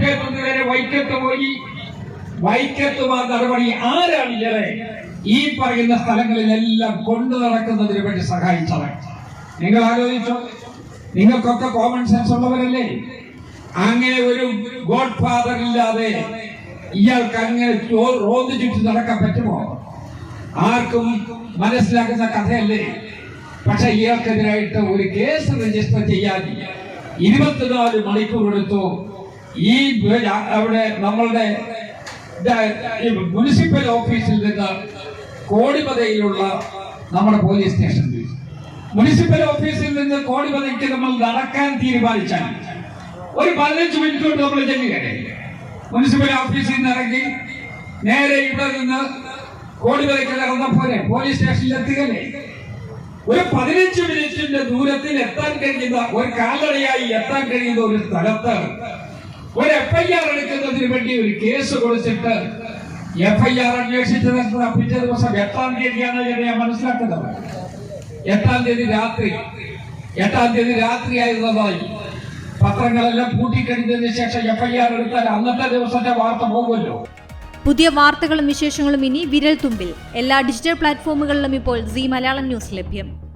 കോട്ടയത്ത് വൈക്കത്ത് പോയി. വൈക്കത്ത് വന്ന നടപടി ആരാണ് ഈ പറയുന്ന സ്ഥലങ്ങളിലെല്ലാം കൊണ്ടു നടക്കുന്നതിന് വേണ്ടി സഹായിച്ചത് നിങ്ങൾ ആലോചിച്ചോ നിങ്ങൾക്കൊക്കെ കോമൺ സെൻസ് ഉള്ളവരല്ലേ? അങ്ങനെ ഒരു ഗോഡ് ഫാദർ ഇല്ലാതെ ഇയാൾക്ക് അങ്ങനെ റോന്ത് ചുറ്റി നടക്കാൻ പറ്റുമോ? ആർക്കും മനസ്സിലാക്കുന്ന കഥയല്ലേ? പക്ഷെ ഇയാൾക്കെതിരായിട്ട് ഒരു കേസ് രജിസ്റ്റർ ചെയ്യാൻ ഇരുപത്തിനാല് മണിക്കൂർ എടുത്തു. ഈ അവിടെ നമ്മളുടെ മുനിസിപ്പൽ ഓഫീസിൽ നിന്ന് കോടിപതയിലുള്ള നമ്മുടെ പോലീസ് സ്റ്റേഷൻ മുനിസിപ്പൽ ഓഫീസിൽ നിന്ന് കോടിപതയ്ക്ക് നമ്മൾ നടക്കാൻ തീരുമാനിച്ചാൽ ഒരു പതിനഞ്ച് മിനിറ്റ് കൊണ്ട് നമ്മൾ ചെല്ലുകയാണ് മുനിസിപ്പൽ ഓഫീസിൽ നിന്ന് ഇറങ്ങി നേരെ ഇവിടെ നിന്ന് കോടിപതയ്ക്ക് പോലെ പോലീസ് സ്റ്റേഷനിൽ എത്തുകയല്ലേ. ഒരു പതിനഞ്ച് മിനിറ്റിന്റെ ദൂരത്തിൽ എത്താൻ കഴിയുന്ന ഒരു കാലടയായി എത്താൻ കഴിയുന്ന ഒരു സ്ഥലത്ത് ഒരു എഫ് ഐ ആർ എടുക്കുന്നതിന് വേണ്ടി ഒരു കേസ് കൊടുത്തിട്ട് എഫ് ഐ ആർ അന്വേഷിച്ചത് പിറ്റേ ദിവസം എട്ടാം തീയതിയാണ് ഞാൻ മനസ്സിലാക്കുന്നത്. എട്ടാം തീയതി രാത്രി. എട്ടാം തീയതി രാത്രി ആയിരുന്നതായി. പത്രങ്ങളെല്ലാം പൂട്ടിക്കഴിഞ്ഞതിന് ശേഷം എഫ് ഐ ആർ എടുത്താൽ അന്നത്തെ ദിവസത്തെ വാർത്ത പോകുമല്ലോ. പുതിയ വാർത്തകളും വിശേഷങ്ങളും ഇനി വിരൽ തുമ്പിൽ എല്ലാ ഡിജിറ്റൽ പ്ലാറ്റ്ഫോമുകളിലും ഇപ്പോൾ സി മലയാളം ന്യൂസ് ലഭ്യം.